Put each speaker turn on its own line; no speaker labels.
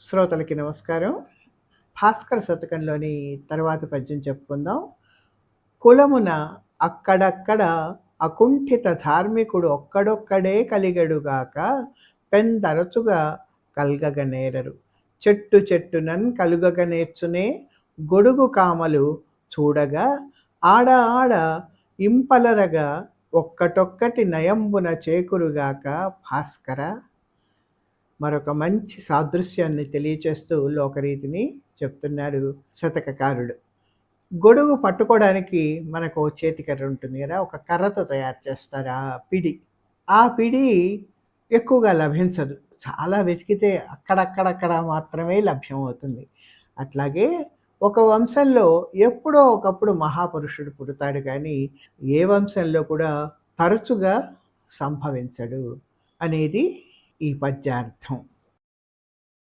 శ్రోతలకి నమస్కారం. భాస్కర శతకంలోని తర్వాత పద్యం చెప్పుకుందాం. కులమున అక్కడక్కడ అకుంఠిత ధార్మికుడు ఒక్కడొక్కడే కలిగడుగాక పెందరచుగా కల్గగనేరరు చెట్టు చెట్టునన్ కలుగగ నేర్చునే గొడుగు కామలు చూడగా ఆడ ఆడ ఇంపలరగా ఒక్కటొక్కటి నయంబున చేకురుగాక భాస్కర మరొక మంచి సాదృశ్యాన్ని తెలియచేస్తూ లోకరీతిని చెప్తున్నాడు శతకకారుడు. గొడుగు పట్టుకోవడానికి మనకు చేతికర్ర ఉంటుంది కదా ఒక కర్రతో తయారు చేస్తారు ఆ పిడి. ఆ పిడి ఎక్కువగా లభించదు. చాలా వెతికితే అక్కడక్కడక్కడ మాత్రమే లభ్యమవుతుంది. అట్లాగే ఒక వంశంలో ఎప్పుడో ఒకప్పుడు మహాపురుషుడు పుడతాడు కానీ ఏ వంశంలో కూడా తరచుగా సంభవించడు అనేది ఈ పద్యార్థం